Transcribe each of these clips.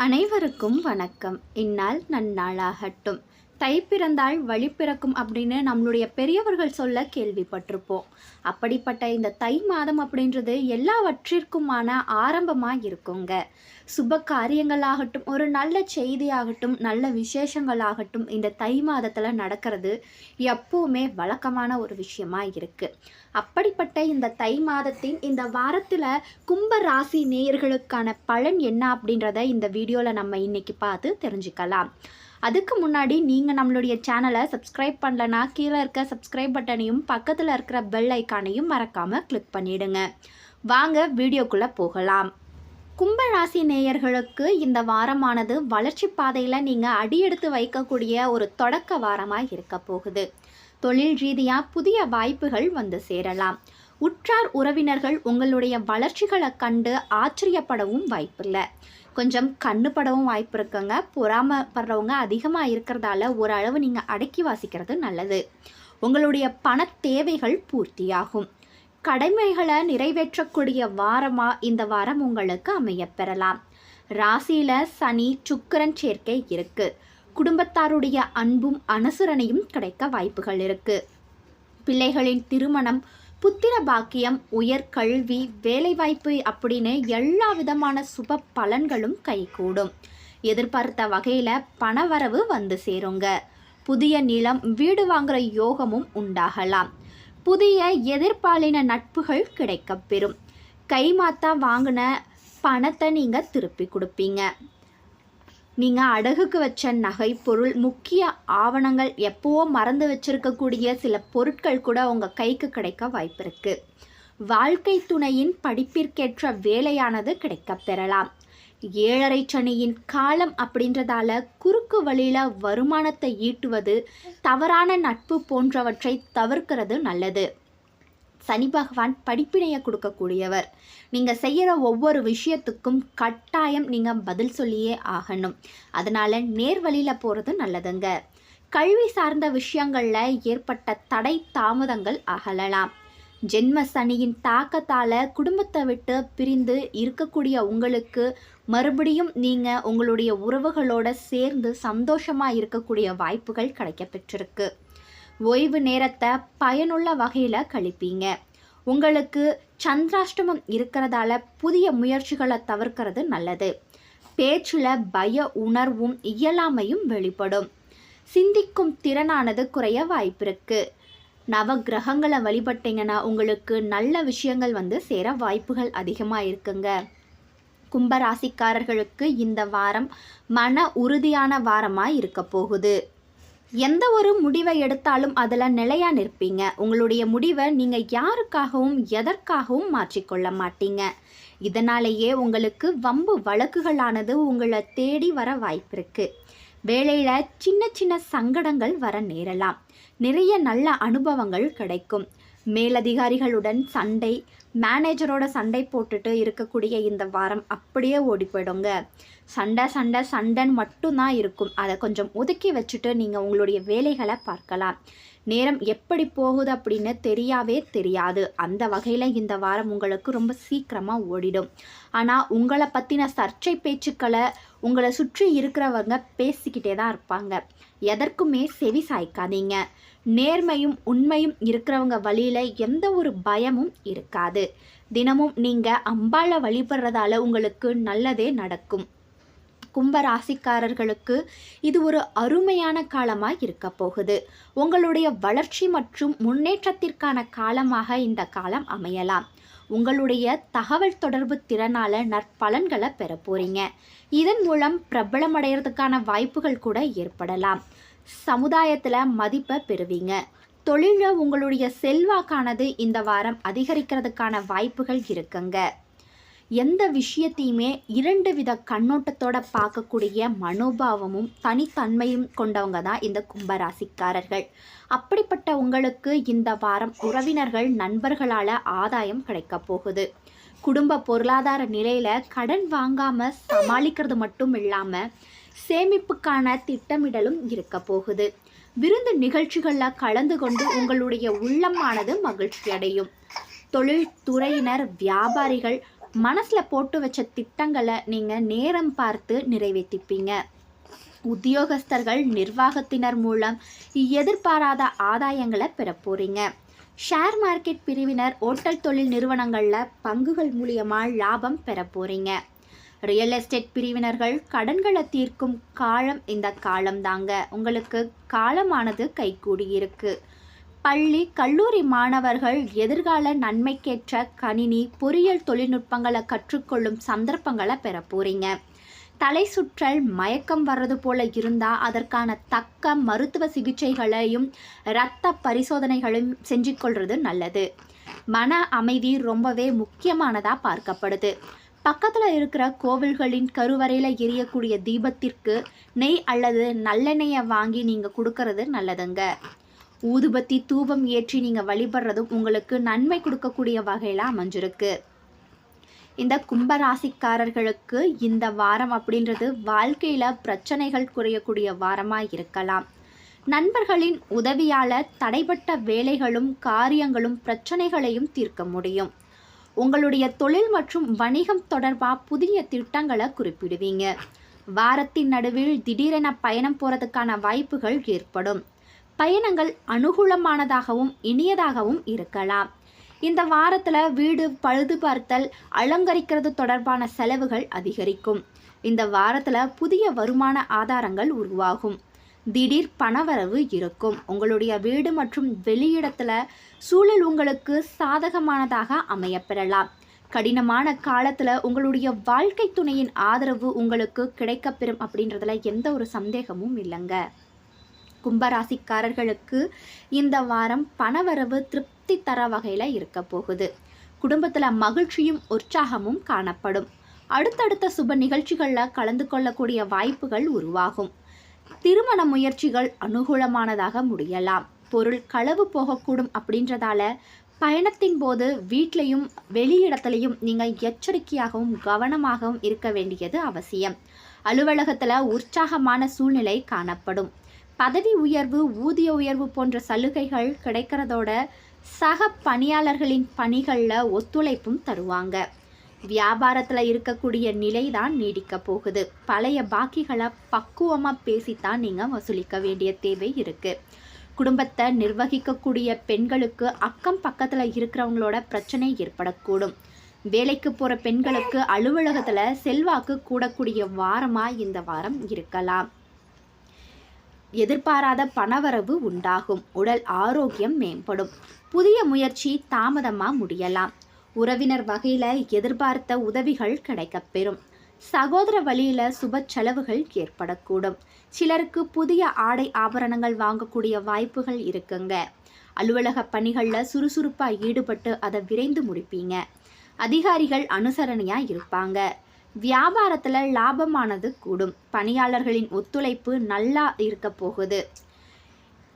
அனைவருக்கும் வணக்கம். இந்நாள் நன்னாளாகட்டும். தை பிறந்தால் வழி பிறக்கும் அப்படின்னு நம்மளுடைய பெரியவர்கள் சொல்ல கேள்விப்பட்டிருப்போம். அப்படிப்பட்ட இந்த தை மாதம் அப்படின்றது எல்லாவற்றிற்குமான ஆரம்பமாக இருக்குங்க. சுப காரியங்களாகட்டும் ஒரு நல்ல செய்தியாகட்டும் நல்ல விசேஷங்களாகட்டும் இந்த தை மாதத்தில் நடக்கிறது எப்போவுமே வழக்கமான ஒரு விஷயமா இருக்குது அப்படிப்பட்ட இந்த தை மாதத்தின் இந்த வாரத்தில் கும்ப ராசி நேயர்களுக்கான பலன் என்ன அப்படின்றத இந்த வீடியோவில் நம்ம இன்னைக்கு பார்த்து தெரிஞ்சுக்கலாம். அதுக்கு முன்னாடி நீங்கள் நம்மளுடைய சேனலை சப்ஸ்கிரைப் பண்ணலனா கீழே இருக்க சப்ஸ்கிரைப் பட்டனையும் பக்கத்தில் இருக்கிற பெல் ஐக்கானையும் மறக்காமல் கிளிக் பண்ணிவிடுங்க வாங்க வீடியோக்குள்ளே போகலாம். கும்ப ராசி நேயர்களுக்கு இந்த வாரமானது வளர்ச்சி பாதையில் நீங்கள் அடியெடுத்து வைக்கக்கூடிய ஒரு தொடக்க வாரமாக இருக்க போகுது. தொழில் ரீதியாக புதிய வாய்ப்புகள் வந்து சேரலாம். உற்றார் உறவினர்கள் உங்களுடைய வளர்ச்சிகளை கண்டு ஆச்சரியப்படவும் வாய்ப்பில்லை. கொஞ்சம் கண்ணுப்படவும் வாய்ப்பு இருக்குங்க. பொறாமப்படுறவங்க அதிகமாக இருக்கிறதால ஓரளவு நீங்கள் அடக்கி வாசிக்கிறது நல்லது. உங்களுடைய பண தேவைகள் பூர்த்தியாகும். கடமைகளை நிறைவேற்றக்கூடிய வாரமாக இந்த வாரம் உங்களுக்கு அமையப்பெறலாம் ராசியில் சனி சுக்கரன் சேர்க்கை இருக்குது குடும்பத்தாருடைய அன்பும் அனுசரணையும் கிடைக்க வாய்ப்புகள் இருக்குது பிள்ளைகளின் திருமணம் புத்திர பாக்கியம் உயர் கல்வி வேலைவாய்ப்பு அப்படின்னு எல்லா விதமான சுப பலன்களும் கைகூடும். எதிர்பார்த்த வகையில் பணவரவு வந்து சேருங்க. புதிய நிலம் வீடு வாங்குகிற யோகமும் உண்டாகலாம். புதிய எதிர்பாலின நட்புகள் கிடைக்கப்பெறும் கைமாத்தா வாங்கின பணத்தை நீங்கள் திருப்பி கொடுப்பீங்க. நீங்கள் அடகுக்கு வச்ச நகை பொருள் முக்கிய ஆவணங்கள் எப்போவோ மறந்து வச்சிருக்கக்கூடிய சில பொருட்கள் கூட உங்கள் கைக்கு கிடைக்க வாய்ப்பு இருக்குது வாழ்க்கை துணையின் படிப்பிற்கேற்ற வேலையானது கிடைக்கப் பெறலாம். ஏழரை சனியின் காலம் அப்படின்றதால குறுக்கு வழியில் வருமானத்தை ஈட்டுவது தவறான நட்பு போன்றவற்றை தவிர்க்கிறது நல்லது. சனி பகவான் படிப்பினையை கொடுக்கக்கூடியவர். நீங்கள் செய்கிற ஒவ்வொரு விஷயத்துக்கும் கட்டாயம் நீங்கள் பதில் சொல்லியே ஆகணும். அதனால் நேர் வழியில் போகிறது நல்லதுங்க. கல்வி சார்ந்த விஷயங்களில் ஏற்பட்ட தடை தாமதங்கள் அகலலாம். ஜென்ம சனியின் தாக்கத்தால் குடும்பத்தை விட்டு பிரிந்து இருக்கக்கூடிய உங்களுக்கு மறுபடியும் நீங்கள் உங்களுடைய உறவுகளோட சேர்ந்து சந்தோஷமாக இருக்கக்கூடிய வாய்ப்புகள் கிடைக்கப்பெற்றிருக்கு. ஓய்வு நேரத்தை பயனுள்ள வகையில் கழிப்பீங்க. உங்களுக்கு சந்திராஷ்டமம் இருக்கிறதால புதிய முயற்சிகளை தவிர்க்கிறது நல்லது. பேச்சில் பய உணர்வும் இயலாமையும் வெளிப்படும். சிந்திக்கும் திறனானது குறைய வாய்ப்பிருக்கு நவ கிரகங்களை வழிபட்டீங்கன்னா உங்களுக்கு நல்ல விஷயங்கள் வந்து சேர வாய்ப்புகள் அதிகமாக இருக்குங்க. கும்பராசிக்காரர்களுக்கு இந்த வாரம் மன உறுதியான வாரமாக இருக்க போகுது. எந்த ஒரு முடிவை எடுத்தாலும் அதில் நிலையாக நிற்பீங்க. உங்களுடைய முடிவை நீங்கள் யாருக்காகவும் எதற்காகவும் மாற்றிக்கொள்ள மாட்டீங்க. இதனாலேயே உங்களுக்கு வம்பு வழக்குகளானது உங்களை தேடி வர வாய்ப்பிருக்கு. வேலையில் சின்ன சின்ன சங்கடங்கள் வர நேரலாம். நிறைய நல்ல அனுபவங்கள் கிடைக்கும். மேலதிகாரிகளுடன் சண்டை மேனேஜரோட சண்டை போட்டுட்டு இருக்கக்கூடிய இந்த வாரம் அப்படியே ஓடி போயிடுங்க சண்டை சண்டை சண்டைன்னு மட்டும்தான் இருக்கும். அதை கொஞ்சம் ஒதுக்கி வச்சுட்டு நீங்கள் உங்களுடைய வேலைகளை பார்க்கலாம். நேரம் எப்படி போகுது அப்படின்னு தெரியாவே தெரியாது. அந்த வகையில் இந்த வாரம் உங்களுக்கு ரொம்ப சீக்கிரமாக ஓடிடும். ஆனால் உங்களை பற்றின சர்ச்சை பேச்சுக்களை உங்களை சுற்றி இருக்கிறவங்க பேசிக்கிட்டே தான் இருப்பாங்க. எதற்குமே செவி சாய்க்காதீங்க. நேர்மையும் உண்மையும் இருக்கிறவங்க வழியில் எந்த ஒரு பயமும் இருக்காது. தினமும் நீங்கள் அம்பாளை வழிபடுறதால உங்களுக்கு நல்லதே நடக்கும். கும்ப ராசிக்காரர்களுக்கு இது ஒரு அருமையான காலமாக இருக்க போகுது. உங்களுடைய வளர்ச்சி மற்றும் முன்னேற்றத்திற்கான காலமாக இந்த காலம் அமையலாம். உங்களுடைய தகவல் தொடர்பு திறனால நற்பலன்களை பெற போறீங்க. இதன் மூலம் பிரபலமடைகிறதுக்கான வாய்ப்புகள் கூட ஏற்படலாம். சமுதாயத்தில் மதிப்பை பெறுவீங்க. தொழிலில் உங்களுடைய செல்வாக்கானது இந்த வாரம் அதிகரிக்கிறதுக்கான வாய்ப்புகள் இருக்குங்க. எந்த விஷயத்தையுமே இரண்டு வித கண்ணோட்டத்தோட பார்க்கக்கூடிய மனோபாவமும் தனித்தன்மையும் கொண்டவங்க தான் இந்த கும்பராசிக்காரர்கள். அப்படிப்பட்ட உங்களுக்கு இந்த வாரம் உறவினர்கள் நண்பர்களால் ஆதாயம் கிடைக்க போகுது. குடும்ப பொருளாதார நிலையில் கடன் வாங்காமல் சமாளிக்கிறது மட்டும் இல்லாமல் சேமிப்புக்கான திட்டமிடலும் இருக்க போகுது. விருந்து நிகழ்ச்சிகளில் கலந்து கொண்டு உங்களுடைய உள்ளமானது மகிழ்ச்சி அடையும். தொழில்துறையினர் வியாபாரிகள் மனசில் போட்டு வச்ச திட்டங்களை நீங்கள் நேரம் பார்த்து நிறைவேற்றிப்பீங்க உத்தியோகஸ்தர்கள் நிர்வாகத்தினர் மூலம் எதிர்பாராத ஆதாயங்களை பெற போகிறீங்க ஷேர் மார்க்கெட் பிரிவினர் ஓட்டல் தொழில் நிறுவனங்களில் பங்குகள் மூலியமாக லாபம் பெற போகிறீங்க ரியல் எஸ்டேட் பிரிவினர்கள் கடன்களை தீர்க்கும் காலம் இந்த காலம் தாங்க உங்களுக்கு காலமானது கைகூடியிருக்கு பள்ளி கல்லூரி மாணவர்கள் எதிர்கால நன்மைக்கேற்ற கணினி பொறியியல் தொழில்நுட்பங்களை கற்றுக்கொள்ளும் சந்தர்ப்பங்களை பெற போறீங்க தலை சுற்றல் மயக்கம் வர்றது போல இருந்தால் அதற்கான தக்க மருத்துவ சிகிச்சைகளையும் இரத்த பரிசோதனைகளையும் செஞ்சு கொள்வது நல்லது. மன அமைதி ரொம்பவே முக்கியமானதாக பார்க்கப்படுது. பக்கத்தில் இருக்கிற கோவில்களின் கருவறையில் எரியக்கூடிய தீபத்திற்கு நெய் அல்லது நல்லெண்ணெயை வாங்கி நீங்கள் கொடுக்கறது நல்லதுங்க. ஊதுபத்தி தூபம் ஏற்றி நீங்கள் வழிபடுறதும் உங்களுக்கு நன்மை கொடுக்கக்கூடிய வகையில் அமைஞ்சிருக்கு. இந்த கும்பராசிக்காரர்களுக்கு இந்த வாரம் அப்படின்றது வாழ்க்கையில் பிரச்சனைகள் குறையக்கூடிய வாரமாக இருக்கலாம். நண்பர்களின் உதவியால் தடைப்பட்ட வேலைகளும் காரியங்களும் பிரச்சனைகளையும் தீர்க்க முடியும். உங்களுடைய தொழில் மற்றும் வணிகம் தொடர்பாக புதிய திட்டங்களை குறிப்பிடுவீங்க. வாரத்தின் நடுவில் திடீரென பயணம் போகிறதுக்கான வாய்ப்புகள் ஏற்படும். பயணங்கள் அனுகூலமானதாகவும் இனியதாகவும் இருக்கலாம். இந்த வாரத்தில் வீடு பழுது பார்த்தல் அலங்கரிக்கிறது தொடர்பான செலவுகள் அதிகரிக்கும். இந்த வாரத்தில் புதிய வருமான ஆதாரங்கள் உருவாகும். திடீர் பணவரவு இருக்கும். உங்களுடைய வீடு மற்றும் வெளியிடத்தில் சூழல் உங்களுக்கு சாதகமானதாக அமையப்பெறலாம் கடினமான காலத்தில் உங்களுடைய வாழ்க்கை துணையின் ஆதரவு உங்களுக்கு கிடைக்கப்பெறும் அப்படின்றதுல எந்த ஒரு சந்தேகமும் இல்லைங்க. கும்பராசிக்காரர்களுக்கு இந்த வாரம் பணவரவு திருப்தி தர வகையில் இருக்க போகுது. குடும்பத்தில் மகிழ்ச்சியும் உற்சாகமும் காணப்படும். அடுத்தடுத்த சுப நிகழ்ச்சிகளில் கலந்து கொள்ளக்கூடிய வாய்ப்புகள் உருவாகும். திருமண முயற்சிகள் அனுகூலமானதாக முடியலாம். பொருள் களவு போகக்கூடும் அப்படின்றதால பயணத்தின் போது வீட்லையும் வெளியிடத்துலையும் நீங்கள் எச்சரிக்கையாகவும் கவனமாகவும் இருக்க வேண்டியது அவசியம். அலுவலகத்தில் உற்சாகமான சூழ்நிலை காணப்படும். பதவி உயர்வு ஊதிய உயர்வு போன்ற சலுகைகள் கிடைக்கிறதோட சக பணியாளர்களின் பணிகளில் ஒத்துழைப்பும் தருவாங்க. வியாபாரத்தில் இருக்கக்கூடிய நிலை தான் நீடிக்க போகுது. பழைய பாக்கிகளை பக்குவமாக பேசித்தான் நீங்கள் வசூலிக்க வேண்டிய தேவை இருக்குது குடும்பத்தை நிர்வகிக்கக்கூடிய பெண்களுக்கு அக்கம் பக்கத்தில் இருக்கிறவங்களோட பிரச்சனை ஏற்படக்கூடும். வேலைக்கு போகிற பெண்களுக்கு அலுவலகத்தில் செல்வாக்கு கூடக்கூடிய வாரமாக இந்த வாரம் இருக்கலாம். எதிர்பாராத பணவரவு உண்டாகும். உடல் ஆரோக்கியம் மேம்படும். புதிய முயற்சி தாமதமாக முடியலாம். உறவினர் வகையில் எதிர்பார்த்த உதவிகள் கிடைக்கப்பெறும். சகோதர வழியில் சுப செலவுகள் ஏற்படக்கூடும். சிலருக்கு புதிய ஆடை ஆபரணங்கள் வாங்கக்கூடிய வாய்ப்புகள் இருக்குங்க. அலுவலக பணிகளில் சுறுசுறுப்பாக ஈடுபட்டு அதை விரைந்து முடிப்பீங்க. அதிகாரிகள் அனுசரணையாக இருப்பாங்க. வியாபாரத்தில் லாபமானது கூடும். பணியாளர்களின் ஒத்துழைப்பு நல்லா இருக்க போகுது.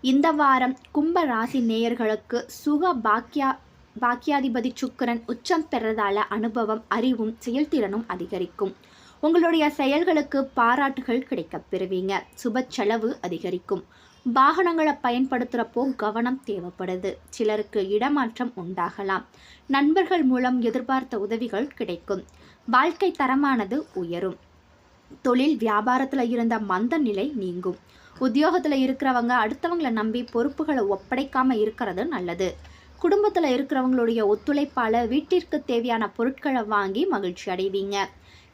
இந்த வாரம் கும்ப ராசி நேயர்களுக்கு சுக பாக்கியா பாக்கியாதிபதி சுக்கரன் உச்சம் பெறதால அனுபவம் அறிவும் செயல்திறனும் அதிகரிக்கும். உங்களுடைய செயல்களுக்கு பாராட்டுகள் கிடைக்கப் பெறுவீங்க. சுப செலவு அதிகரிக்கும். வாகனங்களை பயன்படுத்துகிறப்போ கவனம் தேவைப்படுது. சிலருக்கு இடமாற்றம் உண்டாகலாம். நண்பர்கள் மூலம் எதிர்பார்த்த உதவிகள் கிடைக்கும். வாழ்க்கை தரமானது உயரும். தொழில் வியாபாரத்தில் இருந்த மந்த நிலை நீங்கும். உத்தியோகத்தில் இருக்கிறவங்க அடுத்தவங்களை நம்பி பொறுப்புகளை ஒப்படைக்காமல் இருக்கிறது நல்லது. குடும்பத்தில் இருக்கிறவங்களுடைய ஒத்துழைப்பால் வீட்டிற்கு தேவையான பொருட்களை வாங்கி மகிழ்ச்சி அடைவீங்க.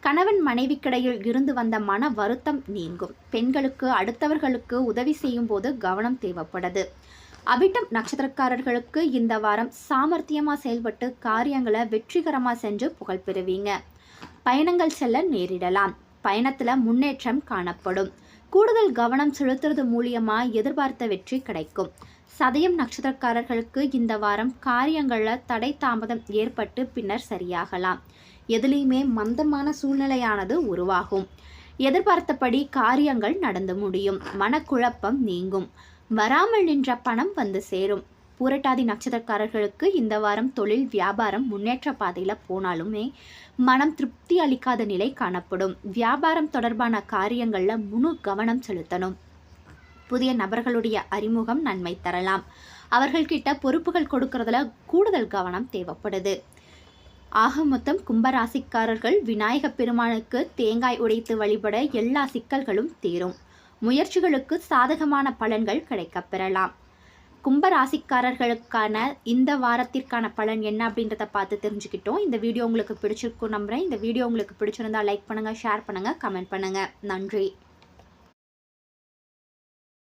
கணவன் மனைவிக்கிடையில் இருந்து வந்த மன வருத்தம் நீங்கும். பெண்களுக்கு அடுத்தவர்களுக்கு உதவி செய்யும் போது கவனம் தேவைப்படுது. அவிட்டம் நட்சத்திரக்காரர்களுக்கு இந்த வாரம் சாமர்த்தியமாக செயல்பட்டு காரியங்களை வெற்றிகரமாக செஞ்சு புகழ் பெறுவீங்க. பயணங்கள் செல்ல நேரிடலாம். பயணத்தில் முன்னேற்றம் காணப்படும். கூடுதல் கவனம் செலுத்துறது மூலியமாக எதிர்பார்த்த வெற்றி கிடைக்கும். சதயம் நட்சத்திரக்காரர்களுக்கு இந்த வாரம் காரியங்களில் தடை தாமதம் ஏற்பட்டு பின்னர் சரியாகலாம். எதுலேயுமே மந்தமான சூழ்நிலையானது உருவாகும். எதிர்பார்த்தபடி காரியங்கள் நடந்து முடியும். மனக்குழப்பம் நீங்கும். வராமல் நின்ற பணம் வந்து சேரும். பூரட்டாதி நட்சத்திரக்காரர்களுக்கு இந்த வாரம் தொழில் வியாபாரம் முன்னேற்ற பாதையில் போனாலுமே மனம் திருப்தி அளிக்காத நிலை காணப்படும். வியாபாரம் தொடர்பான காரியங்களில் முழு கவனம் செலுத்தணும். புதிய நபர்களுடைய அறிமுகம் நன்மை தரலாம். அவர்கள்கிட்ட பொறுப்புகள் கொடுக்கறதுல கூடுதல் கவனம் தேவைப்படுது. ஆக மொத்தம் கும்பராசிக்காரர்கள் விநாயகப் பெருமானுக்கு தேங்காய் உடைத்து வழிபட எல்லா சிக்கல்களும் தீரும். முயற்சிகளுக்கு சாதகமான பலன்கள் கிடைக்கப் பெறலாம். கும்பராசிக்காரர்களுக்கான இந்த வாரத்திற்கான பலன் என்ன அப்படின்றத பார்த்து தெரிஞ்சுக்கிட்டோம். இந்த வீடியோ உங்களுக்கு பிடிச்சிருக்கும் நம்புறேன். இந்த வீடியோ உங்களுக்கு பிடிச்சிருந்தா லைக் பண்ணுங்கள் ஷேர் பண்ணுங்கள் கமெண்ட் பண்ணுங்கள் நன்றி.